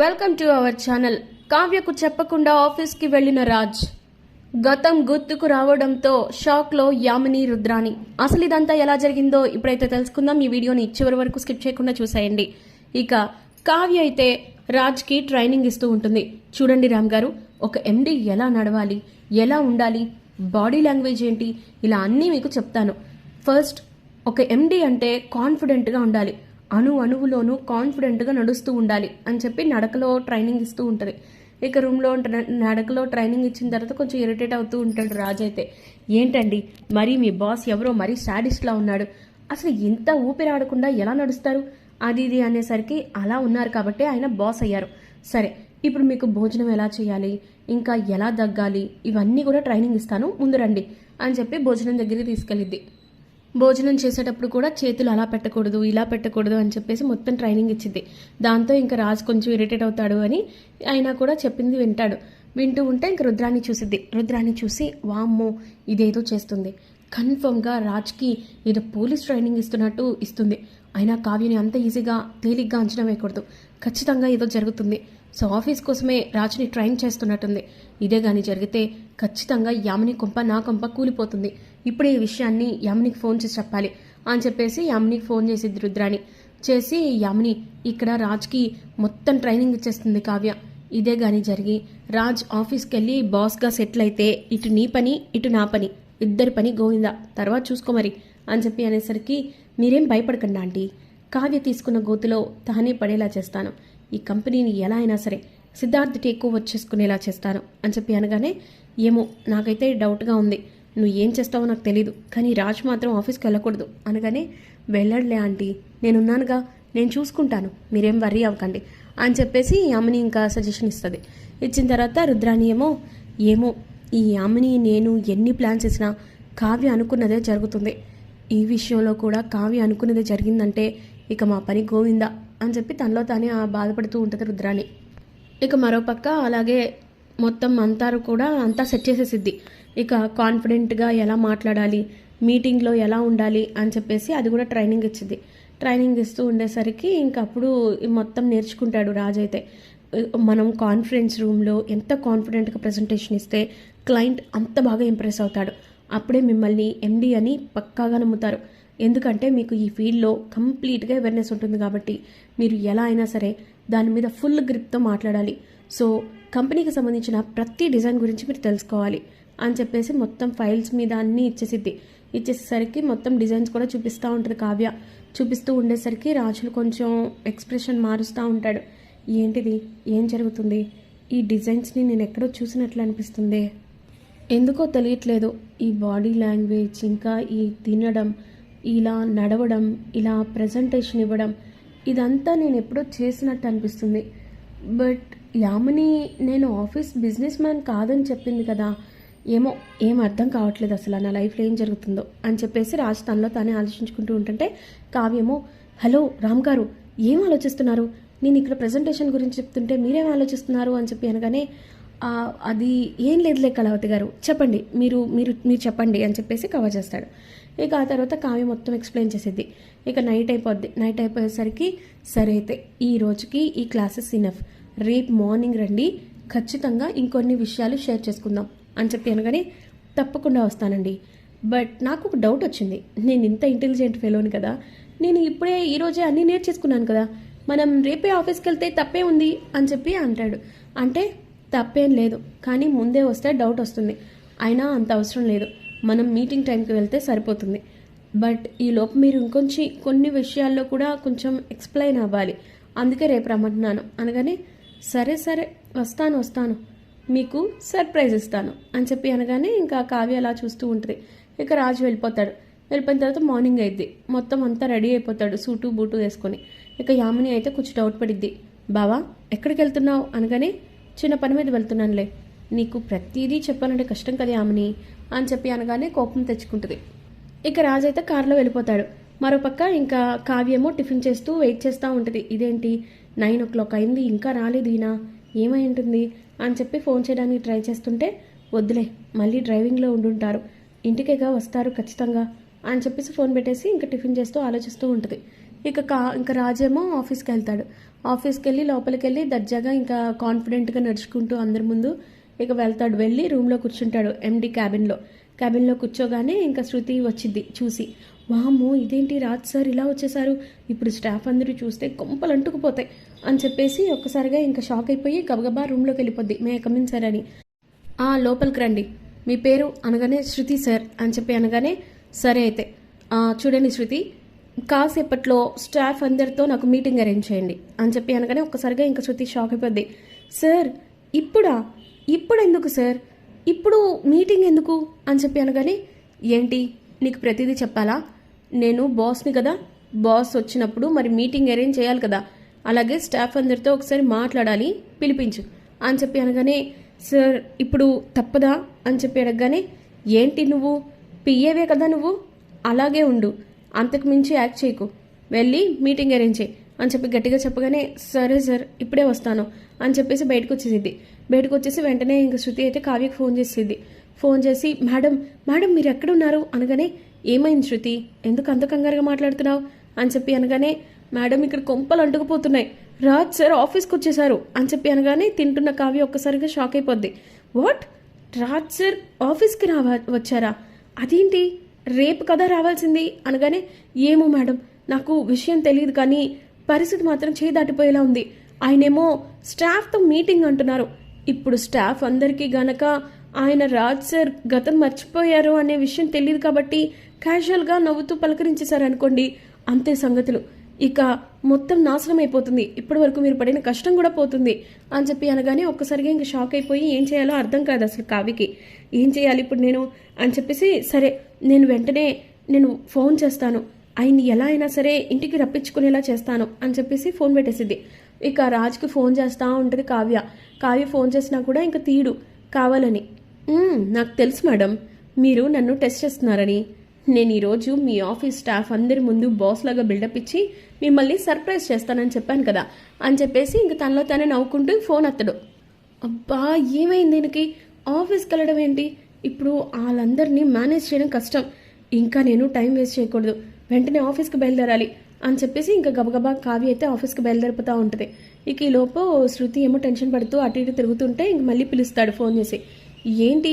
Welcome to our channel కావ్యకు చెప్పకుండా ఆఫీస్కి వెళ్ళిన రాజ్. గతం గుర్తుకు రావడంతో షాక్లో యామిని రుద్రాని అసలు ఇదంతా ఎలా జరిగిందో ఇప్పుడైతే తెలుసుకుందాం. ఈ వీడియోని చివరి వరకు స్కిప్ చేయకుండా చూసేయండి. ఇక కావ్య అయితే రాజ్కి ట్రైనింగ్ ఇస్తూ ఉంటుంది. చూడండి రామ్ గారు ఒక ఎండి ఎలా నడవాలి ఎలా ఉండాలి బాడీ లాంగ్వేజ్ ఏంటి ఇలా అన్నీ మీకు చెప్తాను. ఫస్ట్ ఒక ఎండి అంటే కాన్ఫిడెంట్గా ఉండాలి. అణు అణువులోనూ కాన్ఫిడెంట్గా నడుస్తూ ఉండాలి అని చెప్పి నడకలో ట్రైనింగ్ ఇస్తూ ఉంటుంది. ఇక రూమ్లో నడకలో ట్రైనింగ్ ఇచ్చిన తర్వాత కొంచెం ఇరిటేట్ అవుతూ ఉంటాడు రాజు అయితే. ఏంటండి? మరి మీ బాస్ ఎవరో మరీ సాడిస్ట్లా ఉన్నాడు. అసలు ఇంత ఊపిరాడకుండా ఎలా నడుస్తారు? అది ఇది అనేసరికి అలా ఉన్నారు కాబట్టి ఆయన బాస్ అయ్యారు. సరే ఇప్పుడు మీకు భోజనం ఎలా చేయాలి? ఇంకా ఎలా దగ్గాలి ఇవన్నీ కూడా ట్రైనింగ్ ఇస్తాను. ముందు రండి అని చెప్పి భోజనం దగ్గరికి తీసుకెళ్ళిద్ది. భోజనం చేసేటప్పుడు కూడా చేతులు అలా పెట్టకూడదు ఇలా పెట్టకూడదు అని చెప్పేసి మొత్తం ట్రైనింగ్ ఇచ్చింది దాంతో ఇంకా రాజు కొంచెం ఇరిటేట్ అవుతాడు అని అయినా కూడా చెప్పింది వింటాడు. వింటూ ఉంటే ఇంక రుద్రాన్ని చూసిద్ది. రుద్రాన్ని చూసి వామ్మో ఇదేదో చేస్తుంది. కన్ఫర్మ్గా రాజ్కి ఏదో పోలీస్ ట్రైనింగ్ ఇస్తున్నట్టు ఇస్తుంది. అయినా కావ్యని అంత ఈజీగా తేలిగ్గా అంచనా వేయకూడదు. ఖచ్చితంగా ఏదో జరుగుతుంది. సో ఆఫీస్ కోసమే రాజుని ట్రైన్ చేస్తున్నట్టుంది. ఇదే కానీ జరిగితే ఖచ్చితంగా యామిని కొంప నా కొంప కూలిపోతుంది. ఇప్పుడే ఈ విషయాన్ని యామినికి ఫోన్ చేసి చెప్పాలి అని చెప్పేసి యామినికి ఫోన్ చేసిద్ది రుద్రాని చేసి యామిని ఇక్కడ రాజ్కి మొత్తం ట్రైనింగ్ ఇచ్చేస్తుంది కావ్య. ఇదే కానీ జరిగి రాజ్ ఆఫీస్కి వెళ్ళి బాస్గా సెటిల్ అయితే ఇటు నీ పని ఇటు నా పని ఇద్దరి పని గోవిందా. తర్వాత చూసుకో మరి అని చెప్పి అనేసరికి మీరేం భయపడకండి ఆంటీ. కావ్య తీసుకున్న గోతులో తానే పడేలా చేస్తాను. ఈ కంపెనీని ఎలా అయినా సరే సిద్ధార్థ్ ఎక్కువ వచ్చేసుకునేలా చేస్తాను అని చెప్పి అనగానే ఏమో నాకైతే డౌట్గా ఉంది. నువ్వు ఏం చేస్తావో నాకు తెలీదు కానీ రాజ్ మాత్రం ఆఫీస్కి వెళ్ళకూడదు. అనగానే వెళ్ళడులే ఆంటీ నేనున్నానుగా నేను చూసుకుంటాను మీరేం వర్రీ అవ్వకండి అని చెప్పేసి ఈ ఆమెని ఇంకా సజెషన్ ఇస్తుంది. ఇచ్చిన తర్వాత రుద్రాని ఏమో ఏమో ఈ యామిని నేను ఎన్ని ప్లాన్స్ చేసినా కావ్య అనుకున్నదే జరుగుతుంది. ఈ విషయంలో కూడా కావ్య అనుకున్నదే జరిగిందంటే ఇక మా పని గోవిందా అని చెప్పి తనలో తానే బాధపడుతూ ఉంటుంది రుద్రాణి. ఇక మరోపక్క అలాగే మొత్తం అంతా కూడా అంతా సెట్ చేసేసిద్ది. ఇక కాన్ఫిడెంట్గా ఎలా మాట్లాడాలి మీటింగ్లో ఎలా ఉండాలి అని చెప్పేసి అది కూడా ట్రైనింగ్ ఇచ్చింది. ట్రైనింగ్ ఇస్తూ ఉండేసరికి ఇంక అప్పుడు మొత్తం నేర్చుకుంటాడు రాజు అయితే. మనం కాన్ఫరెన్స్ రూమ్లో ఎంత కాన్ఫిడెంట్గా ప్రజెంటేషన్ ఇస్తే క్లయింట్ అంత బాగా ఇంప్రెస్ అవుతాడు. అప్పుడే మిమ్మల్ని ఎండి అని పక్కాగా నమ్ముతారు. ఎందుకంటే మీకు ఈ ఫీల్డ్లో కంప్లీట్గా అవేర్నెస్ ఉంటుంది కాబట్టి మీరు ఎలా అయినా సరే దాని మీద ఫుల్ గ్రిప్తో మాట్లాడాలి. సో కంపెనీకి సంబంధించిన ప్రతి డిజైన్ గురించి మీరు తెలుసుకోవాలి. అని చెప్పేసి మొత్తం ఫైల్స్ మీద అన్నీ ఇచ్చేసిద్ది. ఇచ్చేసేసరికి మొత్తం డిజైన్స్ కూడా చూపిస్తూ ఉంటుంది కావ్య. చూపిస్తూ ఉండేసరికి రాజులు కొంచెం ఎక్స్ప్రెషన్ మారుస్తూ ఉంటాడు. ఏంటిది? ఏం జరుగుతుంది? ఈ డిజైన్స్ని నేను ఎక్కడో చూసినట్లు అనిపిస్తుంది. ఎందుకో తెలియట్లేదు. ఈ బాడీ లాంగ్వేజ్ ఇంకా ఈ తినడం ఇలా నడవడం ఇలా ప్రజెంటేషన్ ఇవ్వడం ఇదంతా నేను ఎప్పుడో చేసినట్టు అనిపిస్తుంది. బట్ యామిని నేను ఆఫీస్ బిజినెస్ మ్యాన్ కాదని చెప్పింది కదా. ఏమో ఏం అర్థం కావట్లేదు అసలు నా లైఫ్లో ఏం జరుగుతుందో అని చెప్పేసి రాజ్ తనలో తానే ఆలోచించుకుంటూ ఉంటుంటే కావ్యమో హలో రామ్ గారు ఏం ఆలోచిస్తున్నారు? నేను ఇక్కడ ప్రజెంటేషన్ గురించి చెప్తుంటే మీరేం ఆలోచిస్తున్నారు? అని చెప్పి అనగానే అది ఏం లేదులే కళావతి గారు చెప్పండి మీరు మీరు మీరు చెప్పండి అని చెప్పేసి కవర్ చేస్తాడు. ఇక ఆ తర్వాత కావ్య మొత్తం ఎక్స్ప్లెయిన్ చేసేది. ఇక నైట్ అయిపోద్ది. నైట్ అయిపోయేసరికి సరే అయితే ఈ రోజుకి ఈ క్లాసెస్ ఇనఫ్. రేపు మార్నింగ్ రండి. ఖచ్చితంగా ఇంకొన్ని విషయాలు షేర్ చేసుకుందాం. అని చెప్పి అనగానే తప్పకుండా వస్తానండి. బట్ నాకు ఒక డౌట్ వచ్చింది. నేను ఇంత ఇంటెలిజెంట్ ఫెలోని కదా. నేను ఇప్పుడే ఈరోజే అన్నీ నేర్చేసుకున్నాను కదా. మనం రేపే ఆఫీస్కి వెళ్తే తప్పే ఉంది అని చెప్పి అంటాడు. అంటే తప్పేం లేదు. కానీ ముందే వస్తే డౌట్ వస్తుంది. అయినా అంత అవసరం లేదు. మనం మీటింగ్ టైంకి వెళ్తే సరిపోతుంది. బట్ ఈ లోపు మీరు ఇంకొంచెం కొన్ని విషయాల్లో కూడా కొంచెం ఎక్స్ప్లెయిన్ అవ్వాలి. అందుకే రేపు రమ్మంటున్నాను. అనగానే సరే సరే. వస్తాను వస్తాను. మీకు సర్ప్రైజ్ ఇస్తాను అని చెప్పి అనగానే ఇంకా కావ్య అలా చూస్తూ ఉంటుంది. ఇక రాజు వెళ్ళిపోతాడు. వెళ్ళిపోయిన తర్వాత మార్నింగ్ అయింది. మొత్తం అంతా రెడీ అయిపోతాడు సూటు బూటు వేసుకొని. ఇక యామిని అయితే కొంచెం డౌట్ పడిద్ది. బావా ఎక్కడికి వెళ్తున్నావు? అనగానే చిన్న పని మీద వెళ్తున్నానులే. నీకు ప్రతిదీ చెప్పాలంటే కష్టం కదా యామిని? అని చెప్పి అనగానే కోపం తెచ్చుకుంటుంది. ఇక రాజు అయితే కారులో వెళ్ళిపోతాడు. మరోపక్క ఇంకా కావ్యమో టిఫిన్ చేస్తూ వెయిట్ చేస్తూ ఉంటుంది. ఇదేంటి? నైన్ ఓ క్లాక్ అయింది. ఇంకా రాలేదు ఈయన. ఏమై ఉంటుంది అని చెప్పి ఫోన్ చేయడానికి ట్రై చేస్తుంటే వద్దులే మళ్ళీ డ్రైవింగ్లో ఉండుంటారు. ఇంటికేగా వస్తారు ఖచ్చితంగా అని చెప్పేసి ఫోన్ పెట్టేసి ఇంకా టిఫిన్ చేస్తూ ఆలోచిస్తూ ఉంటుంది. ఇక కా ఇంకా రాజేమో ఆఫీస్కి వెళ్తాడు. ఆఫీస్కి వెళ్ళి లోపలికి వెళ్ళి దర్జాగా ఇంకా కాన్ఫిడెంట్గా నడుచుకుంటూ అందరి ముందు ఇక వెళ్తాడు. వెళ్ళి రూమ్లో కూర్చుంటాడు ఎండి క్యాబిన్లో. క్యాబిన్లో కూర్చోగానే ఇంకా శృతి వచ్చింది చూసి వాము ఇదేంటి రాజ్ సార్ ఇలా వచ్చేసారు ఇప్పుడు స్టాఫ్ అందరూ చూస్తే కొంపలు అంటుకుపోతాయి అని చెప్పేసి ఒక్కసారిగా ఇంకా షాక్ అయిపోయి గబగబా రూమ్లోకి వెళ్ళిపోద్ది. మే కమిన్ సార్ అని. ఆ లోపలికి రండి. మీ పేరు అనగానే శృతి సార్ అని చెప్పి అనగానే సరే అయితే. చూడండి శృతి కాసేపట్లో స్టాఫ్ అందరితో నాకు మీటింగ్ అరేంజ్ చేయండి అని చెప్పి అనగానే ఒక్కసారిగా ఇంకా శృతి షాక్ అయిపోద్ది. సార్ ఇప్పుడా? ఇప్పుడు ఎందుకు సార్? ఇప్పుడు మీటింగ్ ఎందుకు? అని చెప్పి అనగానే ఏంటి? నీకు ప్రతిదీ చెప్పాలా? నేను బాస్ని కదా. బాస్ వచ్చినప్పుడు మరి మీటింగ్ అరేంజ్ చేయాలి కదా. అలాగే స్టాఫ్ అందరితో ఒకసారి మాట్లాడాలి పిలిపించు. అని చెప్పి అనగానే సార్ ఇప్పుడు తప్పదా? అని చెప్పి అడగగానే ఏంటి నువ్వు? పిఏవే కదా నువ్వు? అలాగే ఉండు. అంతకు మించి యాక్ట్ చేయకు. వెళ్ళి మీటింగ్ అరేంజ్ చేయి. అని చెప్పి గట్టిగా చెప్పగానే సరే సార్ ఇప్పుడే వస్తాను అని చెప్పేసి బయటకు వచ్చేసింది బయటకు వచ్చేసి వెంటనే ఇంక శృతి అయితే కావ్యకు ఫోన్ చేసేది ఫోన్ చేసి మేడం మేడం మీరు ఎక్కడున్నారు? అనగానే ఏమైంది శృతి? ఎందుకు అంత కంగారుగా మాట్లాడుతున్నావు? అని చెప్పి అనగానే మేడం ఇక్కడ కొంపలు అంటుకుపోతున్నాయి. రాజ్ సార్ ఆఫీస్కి వచ్చేసారు. అని చెప్పి అనగానే తింటున్న కావ్య ఒక్కసారిగా షాక్ అయిపోద్ది. వాట్? రాజ్ సార్ ఆఫీస్కి రావా వచ్చారా? అదేంటి? రేపు కదా రావాల్సింది? అనగానే ఏమో మేడం నాకు విషయం తెలియదు కానీ పరిస్థితి మాత్రం చేయి దాటిపోయేలా ఉంది. ఆయనేమో స్టాఫ్తో మీటింగ్ అంటున్నారు. ఇప్పుడు స్టాఫ్ అందరికీ గనక ఆయన రాజ్ సార్ గతం మర్చిపోయారు అనే విషయం తెలియదు కాబట్టి క్యాజువల్గా నవ్వుతూ పలకరించేశారు అనుకోండి అంతే సంగతులు. ఇక మొత్తం నాశనం అయిపోతుంది. ఇప్పటి వరకు మీరు పడిన కష్టం కూడా పోతుంది. అని చెప్పి అనగానే ఒక్కసారిగా ఇంక షాక్ అయిపోయి ఏం చేయాలో అర్థం కాదు అసలు కావికి ఏం చేయాలి ఇప్పుడు నేను? అని చెప్పేసి సరే నేను వెంటనే నేను ఫోన్ చేస్తాను. ఆయన్ని ఎలా అయినా సరే ఇంటికి రప్పించుకునేలా చేస్తాను అని చెప్పేసి ఫోన్ పెట్టేసిద్ది ఇక రాజ్కి ఫోన్ చేస్తూ ఉంటుంది కావ్య. కావ్య ఫోన్ చేసినా కూడా ఇంకా తీడు. కావాలని నాకు తెలుసు మేడం మీరు నన్ను టెస్ట్ చేస్తున్నారని. నేను ఈరోజు మీ ఆఫీస్ స్టాఫ్ అందరి ముందు బాస్ లాగా బిల్డప్ ఇచ్చి మిమ్మల్ని సర్ప్రైజ్ చేస్తానని చెప్పాను కదా అని చెప్పేసి ఇంక తనలో తనే నవ్వుకుంటూ ఫోన్ అత్తడు అబ్బా ఏమైంది దీనికి ఆఫీస్కి వెళ్ళడం ఏంటి? ఇప్పుడు వాళ్ళందరినీ మేనేజ్ చేయడం కష్టం. ఇంకా నేను టైం వేస్ట్ చేయకూడదు. వెంటనే ఆఫీస్కి బయలుదేరాలి అని చెప్పేసి ఇంకా గబగబా కావి అయితే ఆఫీస్కి బయలుదేరిపోతూ ఉంటుంది. ఇక ఈ లోపు శృతి ఏమో టెన్షన్ పడుతూ అటు ఇటు తిరుగుతుంటే ఇంక మళ్ళీ పిలుస్తాడు ఫోన్ చేసి. ఏంటి?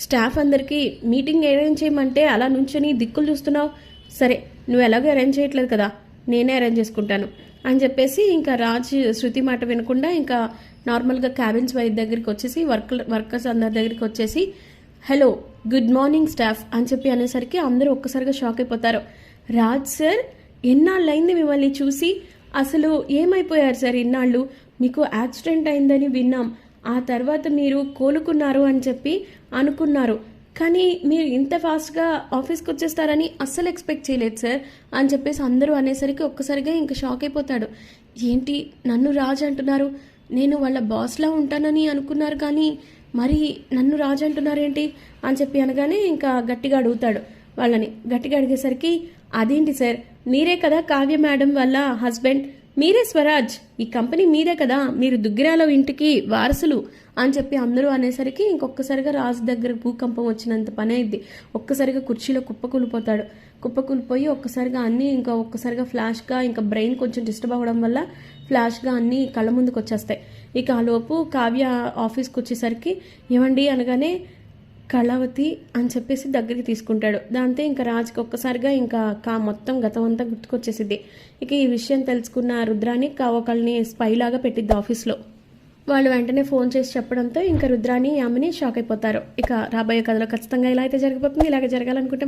స్టాఫ్ అందరికీ మీటింగ్ అరేంజ్ చేయమంటే అలా నుంచొని దిక్కులు చూస్తున్నావు? సరే నువ్వు ఎలాగో అరేంజ్ చేయట్లేదు కదా నేనే అరేంజ్ చేసుకుంటాను. అని చెప్పేసి ఇంకా రాజ్ శృతి మాట వినకుండా ఇంకా నార్మల్గా క్యాబిన్స్ వైద్య దగ్గరికి వచ్చేసి వర్క్ వర్కర్స్ అందరి దగ్గరికి వచ్చేసి హలో గుడ్ మార్నింగ్ స్టాఫ్ అని చెప్పి అనేసరికి అందరూ ఒక్కసారిగా షాక్ అయిపోతారు. రాజ్ సార్ ఎన్నాళ్ళైంది మిమ్మల్ని చూసి? అసలు ఏమైపోయారు సార్ ఇన్నాళ్ళు? మీకు యాక్సిడెంట్ అయిందని విన్నాం. ఆ తర్వాత మీరు కోలుకున్నారు అని చెప్పి అనుకున్నారు. కానీ మీరు ఇంత ఫాస్ట్గా ఆఫీస్కి వచ్చేస్తారని అస్సలు ఎక్స్పెక్ట్ చేయలేదు సార్ అని చెప్పేసి అందరూ అనేసరికి ఒక్కసారిగా ఇంకా షాక్ అయిపోతాడు. ఏంటి నన్ను రాజు అంటున్నారు? నేను వాళ్ళ బాస్లా ఉంటానని అనుకున్నారు కానీ మరి నన్ను రాజు అంటున్నారేంటి? అని చెప్పి అనగానే ఇంకా గట్టిగా అడుగుతాడు వాళ్ళని. గట్టిగా అడిగేసరికి అదేంటి సార్? మీరే కదా కావ్య మేడం వాళ్ళ హస్బెండ్? మీరే స్వరాజ్. ఈ కంపెనీ మీదే కదా. మీరు దుగ్గిరాల ఇంటికి వారసులు అని చెప్పి అందరూ అనేసరికి ఇంకొకసారిగా రాజు దగ్గర భూకంపం వచ్చినంత పని అయింది. ఒక్కసారిగా కుర్చీలో కుప్పకూలిపోతాడు కుప్పకూలిపోయి ఒక్కసారిగా అన్నీ ఇంకా ఒక్కసారిగా ఫ్లాష్గా ఇంకా బ్రెయిన్ కొంచెం డిస్టర్బ్ అవ్వడం వల్ల ఫ్లాష్గా అన్నీ కళ్ళ ముందుకు వచ్చేస్తాయి. ఇక ఆ లోపు కావ్య ఆఫీస్కి వచ్చేసరికి ఏమండి అనగానే కళావతి అని చెప్పేసి దగ్గరికి తీసుకుంటాడు. దాంతో ఇంకా రాజుకి ఒక్కసారిగా ఇంకా కా మొత్తం గతం అంతా గుర్తుకొచ్చేసింది. ఇక ఈ విషయం తెలుసుకున్న రుద్రాని కా ఒకళ్ళని స్పైలాగా పెట్టిద్ది ఆఫీస్లో. వాళ్ళు వెంటనే ఫోన్ చేసి చెప్పడంతో ఇంకా రుద్రాని ఆమెని షాక్ అయిపోతారు. ఇక రాబోయే కథలో ఖచ్చితంగా ఇలా అయితే జరగబోతుంది ఇలాగే జరగాలనుకుంటే